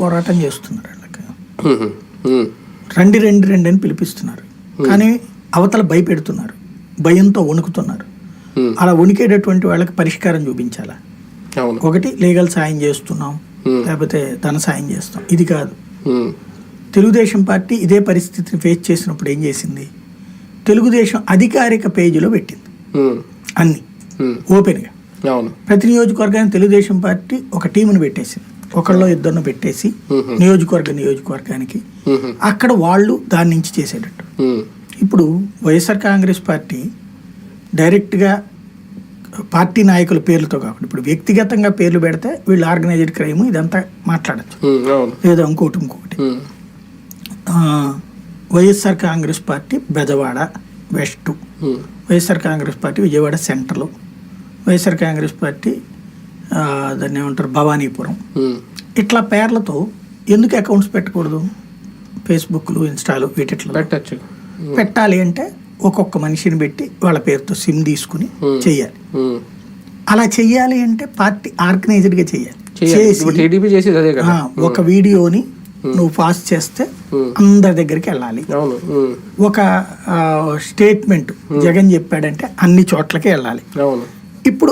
పోరాటం చేస్తున్నారు వాళ్ళకి రండి రండి రండి అని పిలిపిస్తున్నారు. కానీ అవతల భయపెడుతున్నారు. భయంతో వణుకుతున్నారు. అలా వణికేటటువంటి వాళ్ళకి పరిష్కారం చూపించాలా? ఒకటి లీగల్ సాయం చేస్తున్నాం. లేకపోతే ధన సాయం చేస్తాం. ఇది కాదు. తెలుగుదేశం పార్టీ ఇదే పరిస్థితిని ఫేస్ చేసినప్పుడు ఏం చేసింది? తెలుగుదేశం అధికారిక పేజీలో పెట్టింది. అన్ని. ఓపెన్గా. ప్రతి నియోజకవర్గానికి తెలుగుదేశం పార్టీ ఒక టీమును పెట్టేసింది. ఒకళ్ళో ఇద్దరిని పెట్టేసి. నియోజకవర్గ నియోజకవర్గానికి అక్కడ వాళ్ళు దాని నుంచి చేసేటట్టు. ఇప్పుడు వైఎస్ఆర్ కాంగ్రెస్ పార్టీ డైరెక్ట్గా పార్టీ నాయకుల పేర్లతో కాకుండా ఇప్పుడు వ్యక్తిగతంగా పేర్లు పెడితే వీళ్ళు ఆర్గనైజ్డ్ క్రైమ్ ఇదంతా మాట్లాడచ్చు. లేదా ఇంకోటి ఇంకొకటి YSR Congress party Bezawada west. YSR Congress party Vijayawada central. YSR Congress party దాన్ని ఏమంటారు? భవానీపురం. ఇట్లా పేర్లతో ఎందుకు అకౌంట్స్ పెట్టకూడదు? ఫేస్బుక్లు ఇన్స్టాలు వీటిట్లో. పెట్టచ్చు. పెట్టాలి అంటే ఒక్కొక్క మనిషిని పెట్టి వాళ్ళ పేరుతో సిమ్ తీసుకుని. చెయ్యాలి అలా చెయ్యాలి అంటే పార్టీ ఆర్గనైజ్డ్గా చెయ్యాలి. చేయాలి చేసి ఒక వీడియోని నువ్వు పాస్ చేస్తే. అందరి దగ్గరికి వెళ్ళాలి. ఒక స్టేట్మెంట్ జగన్ చెప్పాడంటే అన్ని చోట్లకి వెళ్ళాలి. ఇప్పుడు